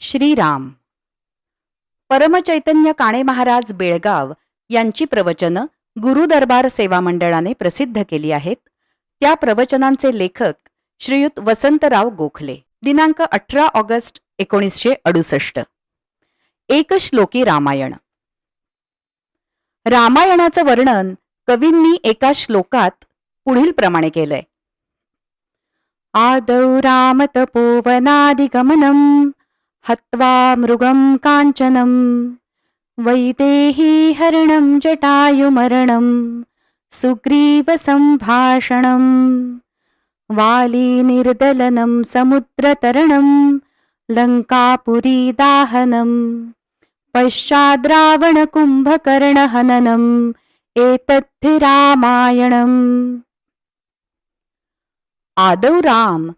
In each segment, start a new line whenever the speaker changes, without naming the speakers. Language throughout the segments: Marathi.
श्रीराम. परमचैतन्य काणे महाराज बेळगाव यांची प्रवचनं गुरुदरबार सेवा मंडळाने प्रसिद्ध केली आहेत. त्या प्रवचनांचे लेखक श्रीयुत वसंतराव गोखले. दिनांक अठरा ऑगस्ट एकोणीसशे अडुसष्ट. एक श्लोकी रामायण. रामायणाचं वर्णन कवींनी एका श्लोकात पुढील प्रमाणे केलंय. आदौ रामतपोवनादिगमनम् हत्वा मृगं काञ्चनं वैदेही हरणं जटायुमरणं सुग्रीवसम्भाषणं वालीनिर्दलनं समुद्रतरणं लङ्कापुरीदाहनं पश्चाद्रावणकुम्भकर्णहननम् एतद्धि रामायणम्। आदौ राम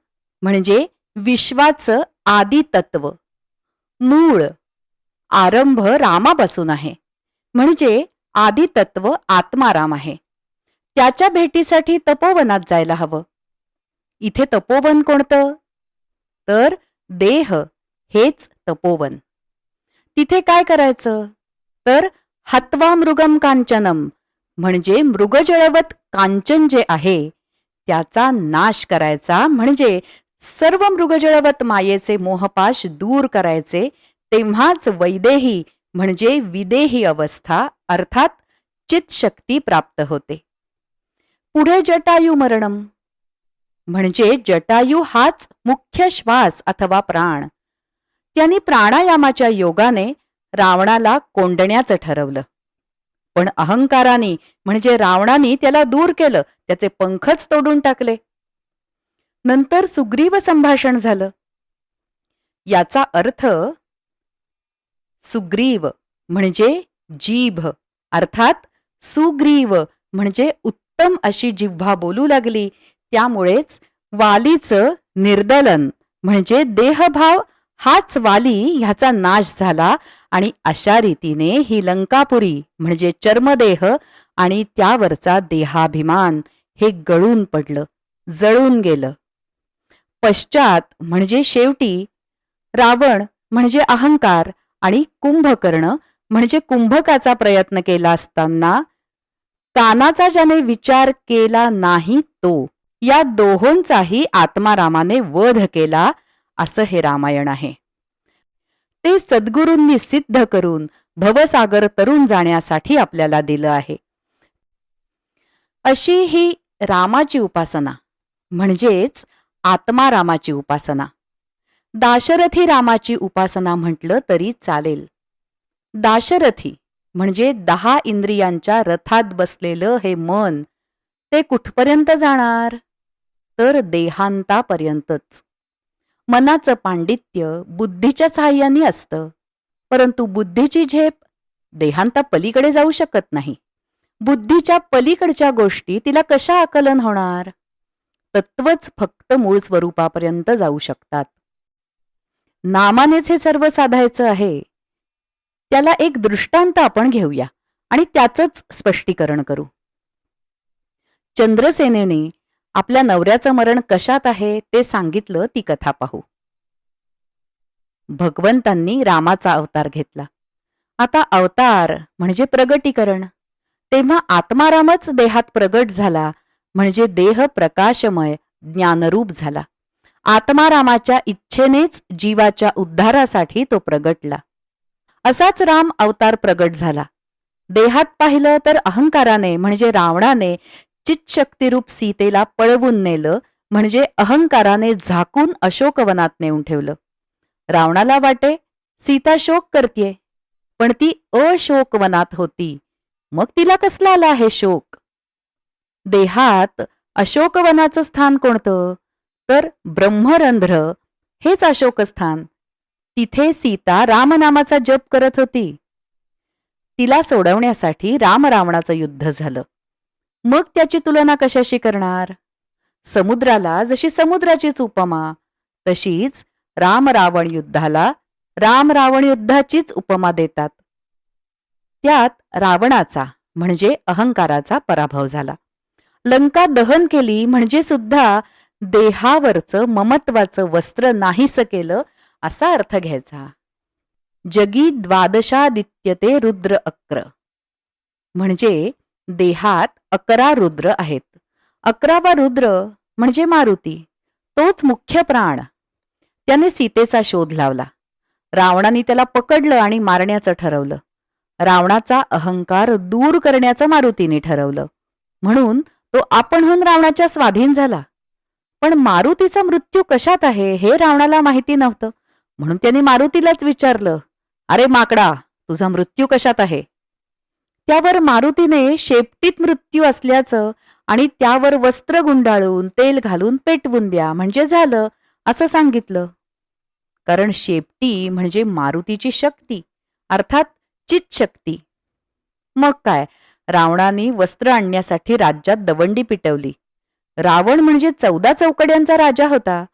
म्हणजे विश्वाचं आदितत्व। मूळ आरंभ रामापासून आहे. म्हणजे आदितत्व आत्माराम आहे. त्याच्या भेटीसाठी तपोवनात जायला हवं. इथे तपोवन कोणतं? तर देह हेच तपोवन. तिथे काय करायचं? तर हत्वा मृगम कांचनम म्हणजे मृगजळवत कांचन जे आहे त्याचा नाश करायचा म्हणजे सर्व मृगजळवत मायेचे मोहपाश दूर करायचे तेव्हाच वैदेही म्हणजे विदेही अवस्था अर्थात चितशक्ती प्राप्त होते. पुढे जटायू मरणम. म्हणजे जटायू हाच मुख्य श्वास अथवा प्राण. त्यांनी प्राणायामाच्या योगाने रावणाला कोंडण्याचं ठरवलं. पण अहंकाराने म्हणजे रावणाने त्याला दूर केलं त्याचे पंखच तोडून टाकले. नंतर सुग्रीव संभाषण झालं. याचा अर्थ सुग्रीव म्हणजे जीभ अर्थात सुग्रीव म्हणजे उत्तम अशी जिव्हा बोलू लागली त्यामुळेच वालीचं निर्दलन म्हणजे देहभाव हाच वाली ह्याचा नाश झाला आणि अशा रीतीने ही लंकापुरी म्हणजे चर्मदेह आणि त्यावरचा देहाभिमान हे गळून पडलं जळून गेलं. पश्चात म्हणजे शेवटी रावण म्हणजे अहंकार आणि कुंभकर्ण म्हणजे कुंभकाचा प्रयत्न केला असताना कानाचा ज्याने विचार केला नाही तो या दोहोंचाही आत्मारामाने वध केला असं हे रामायण आहे. ते सद्गुरूंनी सिद्ध करून भवसागर तरुण जाण्यासाठी आपल्याला दिलं आहे. अशी ही रामाची उपासना म्हणजेच आत्मारामाची उपासना. दाशरथी रामाची उपासना म्हटलं तरी चालेल. दाशरथी म्हणजे दहा इंद्रियांच्या रथात बसलेलं हे मन ते कुठपर्यंत जाणार? तर देहांतापर्यंतच. मनाचं पांडित्य बुद्धीच्या सहाय्याने असतं परंतु बुद्धीची झेप देहांता पलीकडे जाऊ शकत नाही. बुद्धीच्या पलीकडच्या गोष्टी तिला कशा आकलन होणार? तत्वच फक्त मूळ स्वरूपापर्यंत जाऊ शकतात. नामानेच हे सर्व साधायचं आहे. त्याला एक दृष्टांत आपण घेऊया आणि त्याचंच स्पष्टीकरण करू. चंद्रसेनेने आपल्या नवऱ्याचं मरण कशात आहे ते सांगितलं ती कथा पाहू. भगवंतांनी रामाचा अवतार घेतला. आता अवतार म्हणजे प्रगटीकरण. तेव्हा आत्मारामच देहात प्रगट झाला म्हणजे देह प्रकाशमय ज्ञानरूप झाला. आत्मारामाच्या इच्छेनेच जीवाच्या उद्धारासाठी तो प्रगटला. असाच राम अवतार प्रगट झाला. देहात पाहिलं तर अहंकाराने म्हणजे रावणाने चितशक्तिरूप सीतेला पळवून नेलं म्हणजे अहंकाराने झाकून अशोकवनात नेऊन ठेवलं. रावणाला वाटे सीता शोक करतीये पण ती अशोकवनात होती. मग तिला कसला आला आहे शोक? देहात अशोकवनाचं स्थान कोणतं? तर ब्रह्मरंध्र हेच अशोकस्थान. तिथे सीता रामनामाचा जप करत होती. तिला सोडवण्यासाठी रामरावणाचं युद्ध झालं. मग त्याची तुलना कशाशी करणार? समुद्राला जशी समुद्राचीच उपमा तशीच रामरावण युद्धाला रामरावण युद्धाचीच उपमा देतात. त्यात रावणाचा म्हणजे अहंकाराचा पराभव झाला. लंका दहन केली म्हणजे सुद्धा देहावरचं ममत्वाचं वस्त्र नाहीस केलं असा अर्थ घ्यायचा. जगी द्वादशादित्यते रुद्र अक्र. म्हणजे देहात अकरा रुद्र आहेत. अकरावा रुद्र म्हणजे मारुती. तोच मुख्य प्राण. त्याने सीतेचा शोध लावला. रावणाने त्याला पकडलं आणि मारण्याचं ठरवलं. रावणाचा अहंकार दूर करण्याचं मारुतीने ठरवलं. म्हणून तो आपणहून रावणाच्या स्वाधीन झाला. पण मारुतीचा मृत्यू कशात आहे हे रावणाला माहिती नव्हतं. म्हणून त्यांनी मारुतीलाच विचारलं अरे माकडा तुझा मृत्यू कशात आहे? त्यावर मारुतीने शेपटीत मृत्यू असल्याचं आणि त्यावर वस्त्र गुंडाळून तेल घालून पेटवून द्या म्हणजे झालं असं सांगितलं. कारण शेपटी म्हणजे मारुतीची शक्ती अर्थात चित शक्ती. मग काय? रावणाने वस्त्र आणण्यासाठी राज्यात दवंडी पिटवली. रावण म्हणजे चौदा चौकड्यांचा राजा होता.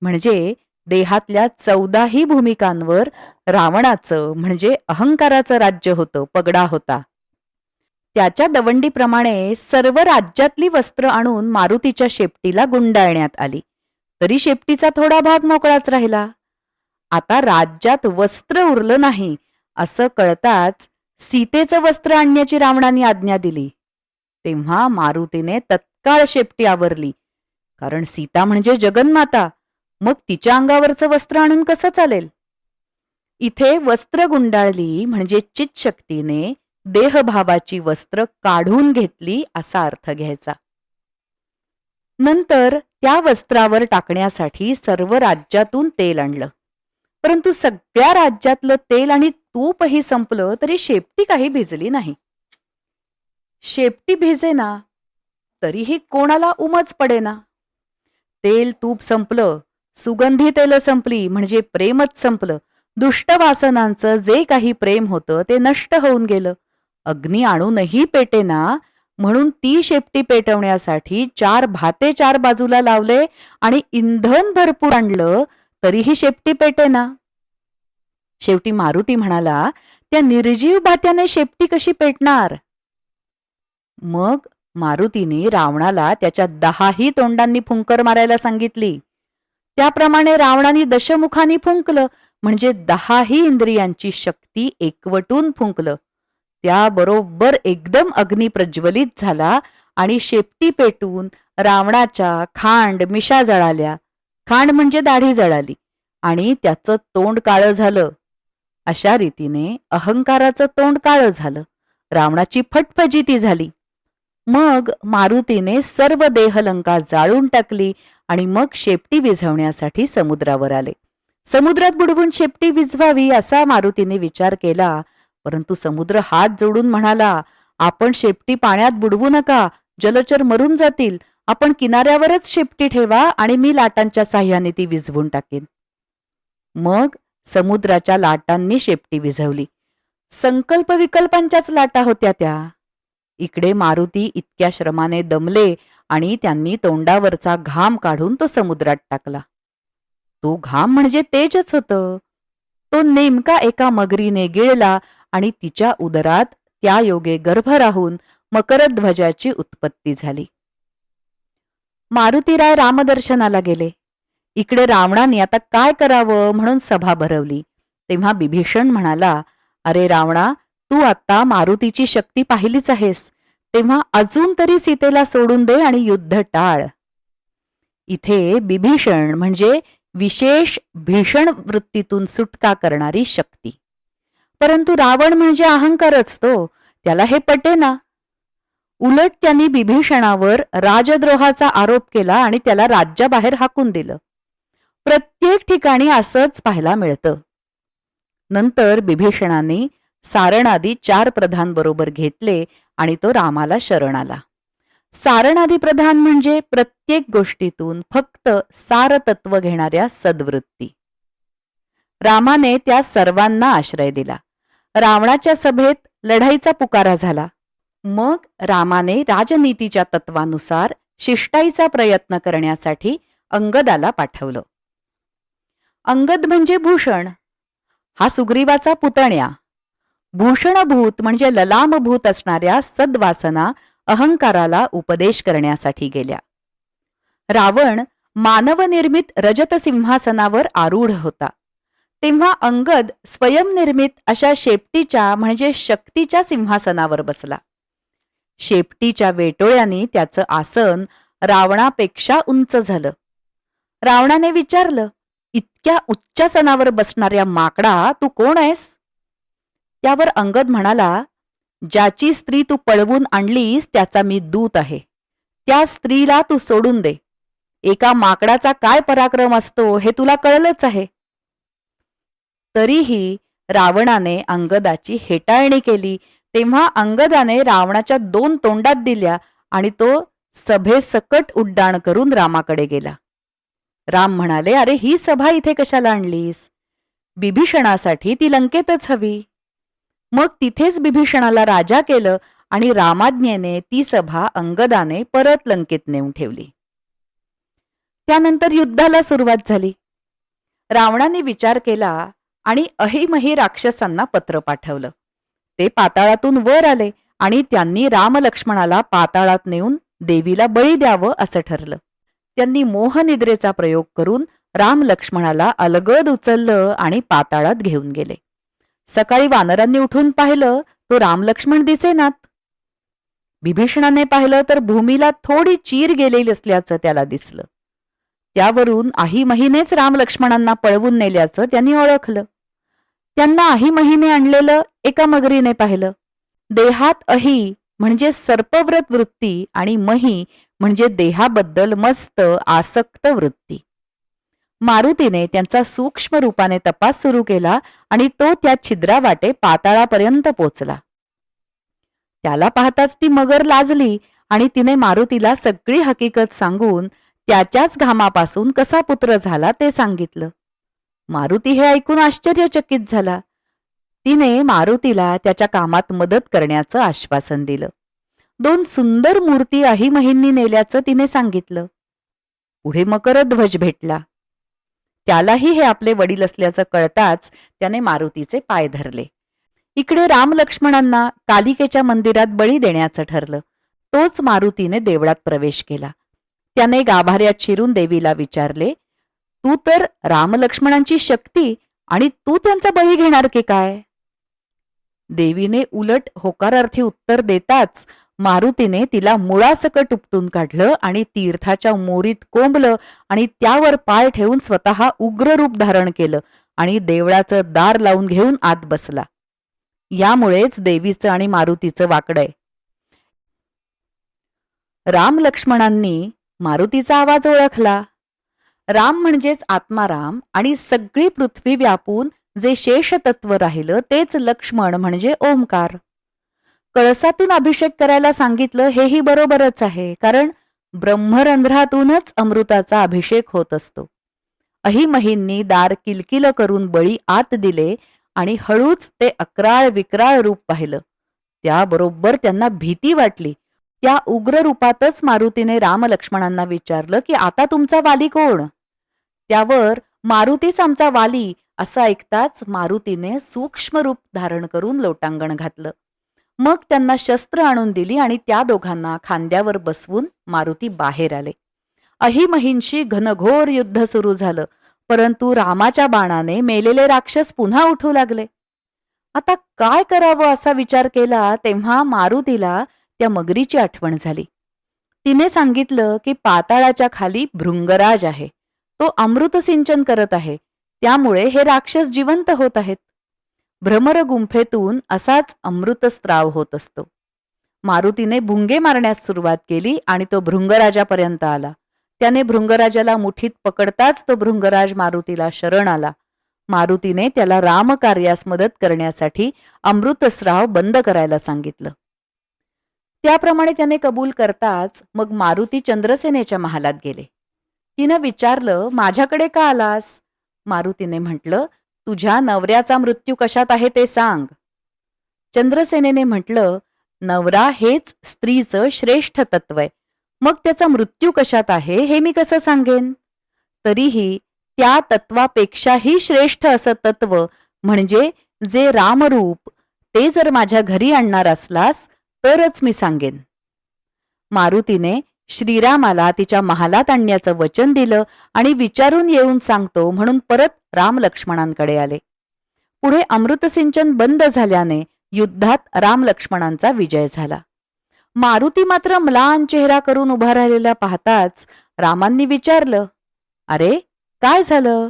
म्हणजे देहातल्या चौदाही भूमिकांवर रावणाचं म्हणजे अहंकाराचं राज्य होतं पगडा होता. त्याच्या दवंडीप्रमाणे सर्व राज्यातली वस्त्र आणून मारुतीच्या शेपटीला गुंडाळण्यात आली. तरी शेपटीचा थोडा भाग मोकळाच राहिला. आता राज्यात वस्त्र उरलं नाही असं कळताच सीतेचं वस्त्र आणण्याची रावणाने आज्ञा दिली. तेव्हा मारुतीने तत्काळ शेपटी आवरली. कारण सीता म्हणजे जगन्माता मग तिच्या अंगावरचं वस्त्र आणून कसं चालेल? इथे वस्त्र गुंडाळली म्हणजे चित शक्तीने देहभावाची वस्त्र काढून घेतली असा अर्थ घ्यायचा. नंतर त्या वस्त्रावर टाकण्यासाठी सर्व राज्यातून तेल आणलं. परंतु सगळ्या राज्यातलं तेल आणि तूपही संपलं तरी शेपटी काही भिजली नाही. शेपटी भिजेना तरीही कोणाला उमच पडेना. तेल तूप संपलं सुगंधी तेल संपली म्हणजे प्रेमच संपलं. दुष्ट वासनांचं जे काही प्रेम होतं ते नष्ट होऊन गेलं. अग्नी आणूनही पेटेना म्हणून ती शेपटी पेटवण्यासाठी चार भाते चार बाजूला लावले आणि इंधन भरपूर आणलं तरीही शेपटी पेटेना शेवटी मारुती म्हणाला त्या निर्जीव भात्याने शेपटी कशी पेटणार? मग मारुतीने रावणाला त्याच्या दहाही तोंडांनी फुंकर मारायला सांगितली. त्याप्रमाणे रावणाने दशमुखानी फुंकलं म्हणजे दहाही इंद्रियांची शक्ती एकवटून फुंकलं. त्याबरोबर एकदम अग्नी प्रज्वलित झाला आणि शेपटी पेटून रावणाच्या खांड मिशा जळाल्या. खांड म्हणजे दाढी जळाली आणि त्याचं तोंड काळं झालं. अशा रीतीने अहंकाराचं तोंड काळं झालं. रावणाची फटफजिती झाली. मग मारुतीने सर्व देहलंका जाळून टाकली आणि मग शेपटी विझवण्यासाठी समुद्रावर आले. समुद्रात बुडवून शेपटी विझवावी असा मारुतीने विचार केला परंतु समुद्र हात जोडून म्हणाला आपण शेपटी पाण्यात बुडवू नका जलचर मरून जातील आपण किनाऱ्यावरच शेपटी ठेवा आणि मी लाटांच्या साह्याने ती विझवून टाकेन. मग समुद्राच्या लाटांनी शेपटी विझवली. संकल्प विकल्पांच्याच लाटा होत्या त्या. इकडे मारुती इतक्या श्रमाने दमले आणि त्यांनी तोंडावरचा घाम काढून तो समुद्रात टाकला. तो घाम म्हणजे तेजच होतं. तो नेमका एका मगरीने गिळला आणि तिच्या उदरात त्या योगे गर्भ राहून मकरध्वजाची उत्पत्ती झाली. मारुतीराय रामदर्शनाला गेले. इकडे रावणाने आता काय करावं म्हणून सभा भरवली. तेव्हा बिभीषण म्हणाला अरे रावणा तू आता मारुतीची शक्ती पाहिलीच आहेस. तेव्हा अजून तरी सीतेला सोडून दे आणि युद्ध टाळ. इथे बिभीषण म्हणजे विशेष भीषण वृत्तीतून सुटका करणारी शक्ती. परंतु रावण म्हणजे अहंकारच तो. त्याला हे पटेना उलट त्यांनी बिभीषणावर राजद्रोहाचा आरोप केला आणि त्याला राज्याबाहेर हाकून दिलं. प्रत्येक ठिकाणी असंच पाहायला मिळतं. नंतर बिभीषणाने सारणादी चार प्रधान बरोबर घेतले आणि तो रामाला शरण आला. सारणादी प्रधान म्हणजे प्रत्येक गोष्टीतून फक्त सारतत्व घेणाऱ्या सद्वृत्ती. रामाने त्या सर्वांना आश्रय दिला. रावणाच्या सभेत लढाईचा पुकारा झाला. मग रामाने राजनीतीच्या तत्वानुसार शिष्टाईचा प्रयत्न करण्यासाठी अंगदाला पाठवलं. अंगद म्हणजे भूषण. हा सुग्रीवाचा पुतण्या. भूषणभूत म्हणजे ललामभूत असणाऱ्या सद्वासना अहंकाराला उपदेश करण्यासाठी गेल्या. रावण मानवनिर्मित रजत सिंहासनावर आरूढ होता. तेव्हा अंगद स्वयंनिर्मित अशा शेपटीच्या म्हणजे शक्तीच्या सिंहासनावर बसला. शेपटीच्या वेटोळ्याने त्याचं आसन रावणापेक्षा उंच झालं. रावणाने विचारलं इतक्या उच्चासनावर बसणाऱ्या माकडा तू कोण आहेस? त्यावर अंगद म्हणाला ज्याची स्त्री तू पळवून आणलीस त्याचा मी दूत आहे. त्या स्त्रीला तू सोडून दे. एका माकडाचा काय पराक्रम असतो हे तुला कळलंच आहे. तरीही रावणाने अंगदाची हेटाळणी केली तेव्हा अंगदाने रावणाच्या दोन तोंडात दिल्या आणि तो सभेसकट उड्डाण करून रामाकडे गेला. राम म्हणाले अरे ही सभा इथे कशाला आणलीस? बिभीषणासाठी ती लंकेतच हवी. मग तिथेच बिभीषणाला राजा केलं आणि रामाज्ञेने ती सभा अंगदाने परत लंकेत नेऊन ठेवली. त्यानंतर युद्धाला सुरुवात झाली. रावणाने विचार केला आणि अहिमही राक्षसांना पत्र पाठवलं. ते पाताळातून वर आले आणि त्यांनी रामलक्ष्मणाला पाताळात नेऊन देवीला बळी द्यावं असं ठरलं. त्यांनी मोहनिद्रेचा प्रयोग करून राम लक्ष्मणाला अलगद उचललं आणि पाताळात घेऊन गेले. सकाळी वानरांनी उठून पाहिलं तो रामलक्ष्मण दिसेनात बिभीषणाने पाहिलं तर भूमीला थोडी चीर गेलेली असल्याचं त्याला दिसलं. त्यावरून आही महिनेच रामलक्ष्मणांना पळवून नेल्याचं त्यांनी ओळखलं. त्यांना आही महिने आणलेलं एका मगरीने पाहिलं. देहात अही म्हणजे सर्पव्रत वृत्ती आणि मही म्हणजे देहाबद्दल मस्त आसक्त वृत्ती. मारुतीने त्यांचा सूक्ष्म रूपाने तपास सुरू केला आणि तो त्या छिद्रावाटे पाताळापर्यंत पोचला. त्याला पाहताच ती मगर लाजली आणि तिने मारुतीला सगळी हकीकत सांगून त्याच्याच घामापासून कसा पुत्र झाला ते सांगितलं. मारुती हे ऐकून आश्चर्यचकित झाला. तिने मारुतीला त्याच्या कामात मदत करण्याचं आश्वासन दिलं. दोन सुंदर मूर्ती अहिमहींनी नेल्याचं तिने सांगितलं. पुढे मकरध्वज भेटला. त्यालाही हे आपले वडील असल्याचं कळताच त्याने मारुतीचे पाय धरले. इकडे राम लक्ष्मणांना कालिकेच्या मंदिरात बळी देण्याचं ठरलं. तोच मारुतीने देवळात प्रवेश केला. त्याने गाभाऱ्यात शिरून देवीला विचारले तू तर रामलक्ष्मणांची शक्ती आणि तू त्यांचा बळी घेणार की काय? देवीने उलट होकारार्थी उत्तर देताच मारुतीने तिला मुळासकट उपटून काढलं आणि तीर्थाच्या मोरीत कोंबलं आणि त्यावर पाय ठेवून स्वतः उग्र रूप धारण केलं आणि देवळाचं दार लावून घेऊन आत बसला. यामुळेच देवीचं आणि मारुतीचं वाकडय राम लक्ष्मणांनी मारुतीचा आवाज ओळखला. राम म्हणजेच आत्माराम आणि सगळी पृथ्वी व्यापून जे शेष तत्व राहिलं तेच लक्ष्मण म्हणजे ओंकार. कळसातून अभिषेक करायला सांगितलं हेही बरोबरच आहे कारण ब्रह्मरंध्रातूनच अमृताचा अभिषेक होत असतो. अहिमहींनी दार किलकिल करून बळी आत दिले आणि हळूच ते अक्राळ विक्राळ रूप पाहिलं. त्याबरोबर त्यांना भीती वाटली. त्या उग्र रूपातच मारुतीने राम लक्ष्मणांना विचारलं की आता तुमचा वाली कोण? त्यावर मारुतीच आमचा वाली असं ऐकताच मारुतीने सूक्ष्म रूप धारण करून लोटांगण घातलं. मग त्यांना शस्त्र आणून दिली आणि त्या दोघांना खांद्यावर बसवून मारुती बाहेर आले. अहिमहींशी घनघोर युद्ध सुरू झालं परंतु रामाच्या बाणाने मेलेले राक्षस पुन्हा उठू लागले. आता काय करावं असा विचार केला तेव्हा मारुतीला त्या मगरीची आठवण झाली. तिने सांगितलं की पाताळाच्या खाली भृंगराज आहे. तो अमृत सिंचन करत आहे. त्यामुळे हे राक्षस जिवंत होत आहेत. भ्रमर गुंफेतून असाच अमृत स्त्राव होत असतो. मारुतीने भुंगे मारण्यास सुरुवात केली आणि तो भृंगराजापर्यंत आला. त्याने भृंगराजाला मुठीत पकडताच तो भृंगराज मारुतीला शरण आला. मारुतीने त्याला रामकार्यास मदत करण्यासाठी अमृतस्राव बंद करायला सांगितलं. त्याप्रमाणे त्याने कबूल करताच मग मारुती चंद्रसेनेच्या महालात गेले. तिनं विचारलं माझ्याकडे का आलास? मारुतीने म्हटलं तुझ्या नवऱ्याचा मृत्यू कशात आहे ते सांग. चंद्रसेनेने म्हटलं नवरा हेच स्त्रीचं श्रेष्ठ तत्व आहे. मग त्याचा मृत्यू कशात आहे हे मी कसं सांगेन? तरीही त्या तत्वापेक्षाही श्रेष्ठ असं तत्व म्हणजे जे रामरूप ते जर माझ्या घरी आणणार असलास तरच मी सांगेन. मारुतीने श्रीरामाला तिच्या महालात आणण्याचं वचन दिलं आणि विचारून येऊन सांगतो म्हणून परत राम लक्ष्मणांकडे आले. पुढे अमृतसिंचन बंद झाल्याने युद्धात राम लक्ष्मणांचा विजय झाला. मारुती मात्र म्लान चेहरा करून उभा राहिलेला पाहताच रामांनी विचारलं अरे काय झालं?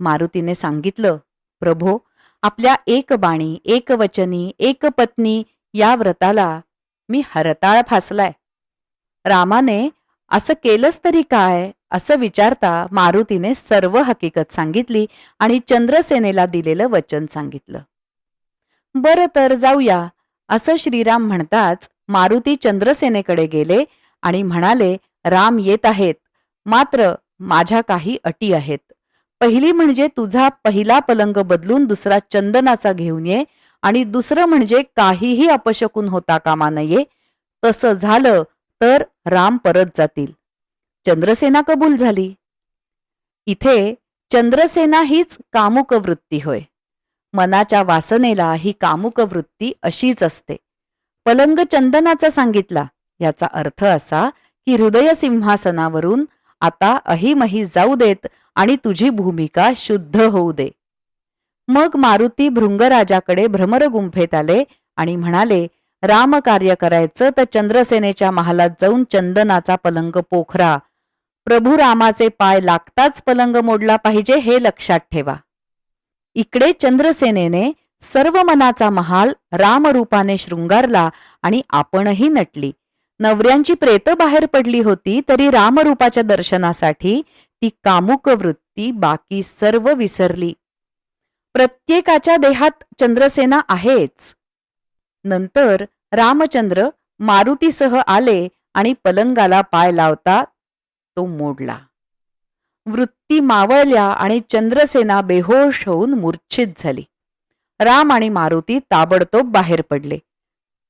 मारुतीने सांगितलं प्रभो आपल्या एक बाणी एक वचनी एक पत्नी या व्रताला मी हरताळ फासलाय. रामाने असं केलंच तरी काय? असं विचारता मारुतीने सर्व हकीकत सांगितली आणि चंद्रसेनेला दिलेलं वचन सांगितलं. बरं तर जाऊया. असं श्रीराम म्हणताच मारुती चंद्रसेनेकडे गेले आणि म्हणाले राम येत आहेत. मात्र माझ्या काही अटी आहेत. पहिली म्हणजे तुझा पहिला पलंग बदलून दुसरा चंदनाचा घेऊन ये आणि दुसरं म्हणजे काहीही अपशकून होता कामा नये. तसं झालं तर राम परत जातील. चंद्रसेना कबूल झाली. इथे चंद्रसेना हीच कामुक वृत्ती होय. मनाच्या वासनेला ही कामुक वृत्ती अशीच असते. पलंग चंदनाचा सांगितला याचा अर्थ असा की हृदय सिंहासनावरून आता अहिमही जाऊ देत आणि तुझी भूमिका शुद्ध होऊ दे. मग मारुती भृंगराजाकडे भ्रमरगुंफेत आले आणि म्हणाले राम कार्य करायचं तर चंद्रसेनेच्या महालात जाऊन चंदनाचा पलंग पोखरा. प्रभू रामाचे पाय लागताच पलंग मोडला पाहिजे हे लक्षात ठेवा. इकडे चंद्रसेनेने सर्व मनाचा महाल रामरूपाने शृंगारला आणि आपणही नटली. नवऱ्यांची प्रेत बाहेर पडली होती तरी रामरूपाच्या दर्शनासाठी ती कामुक वृत्ती बाकी सर्व विसरली. प्रत्येकाच्या देहात चंद्रसेना आहेच. नंतर रामचंद्र मारुतीसह आले आणि पलंगाला पाय लावता तो मोडला. वृत्ती मावळल्या आणि चंद्रसेना बेहोश होऊन मूर्छित झाली. राम आणि मारुती ताबडतोब बाहेर पडले.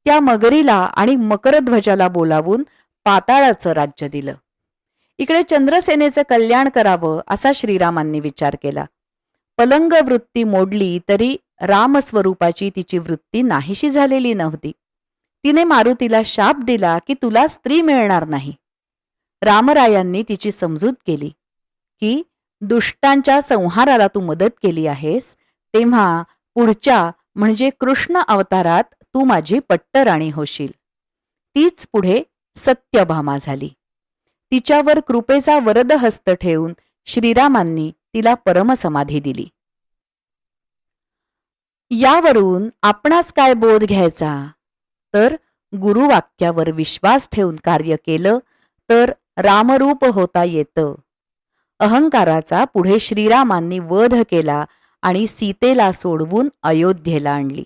त्या मगरीला आणि मकरध्वजाला बोलावून पाताळाचं राज्य दिलं. इकडे चंद्रसेनेचं कल्याण करावं असा श्रीरामांनी विचार केला. पलंग वृत्ती मोडली तरी रामस्वरूपाची तिची वृत्ती नाहीशी झालेली नव्हती. तिने मारुतीला शाप दिला की तुला स्त्री मिळणार नाही. रामरायांनी तिची समजूत केली की दुष्टांच्या संहाराला तू मदत केली आहेस तेव्हा पुढच्या म्हणजे कृष्ण अवतारात तू माझी पट्टराणी होशील. तीच पुढे सत्यभामा झाली. तिच्यावर कृपेचा वरदहस्त ठेवून श्रीरामांनी तिला परमसमाधी दिली. यावरून आपणास काय बोध घ्यायचा? तर गुरुवाक्यावर विश्वास ठेवून कार्य केलं तर रामरूप होता येतं. अहंकाराचा पुढे श्रीरामांनी वध केला आणि सीतेला सोडवून अयोध्येला आणली.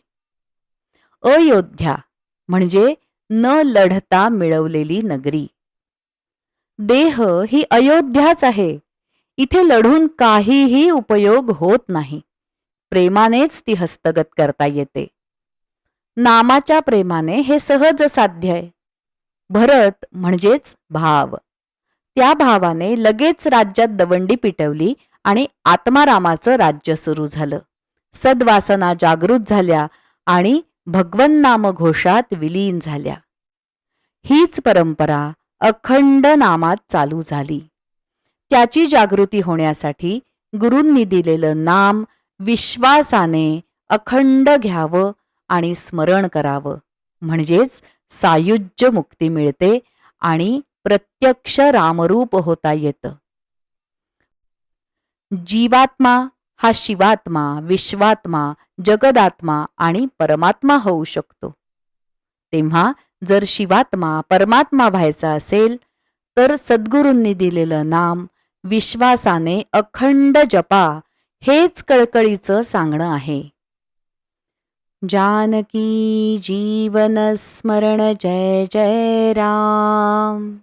अयोध्या म्हणजे न लढता मिळवलेली नगरी. देह ही अयोध्याच आहे. इथे लढून काहीही उपयोग होत नाही. प्रेमानेच ती हस्तगत करता येते. नामाच्या प्रेमाने हे सहज साध्य आहे. भरत म्हणजेच भाव. त्या भावाने लगेच राज्यात दवंडी पिटवली आणि आत्मारामाचं राज्य सुरू झालं. सद्वासना जागृत झाल्या आणि भगवन्नाम घोषात विलीन झाल्या. हीच परंपरा अखंड नामात चालू झाली. त्याची जागृती होण्यासाठी गुरूंनी दिलेलं नाम विश्वासाने अखंड घ्यावं आणि स्मरण करावं. म्हणजेच सायुज्य मुक्ती मिळते आणि प्रत्यक्ष रामरूप होता येतं. जीवात्मा हा शिवात्मा विश्वात्मा जगदात्मा आणि परमात्मा होऊ शकतो. तेव्हा जर शिवात्मा परमात्मा व्हायचा असेल तर सद्गुरूंनी दिलेलं नाम विश्वासाने अखंड जपा हेच कळकळीचं सांगणं आहे. जानकी जीवन स्मरण जय जय राम.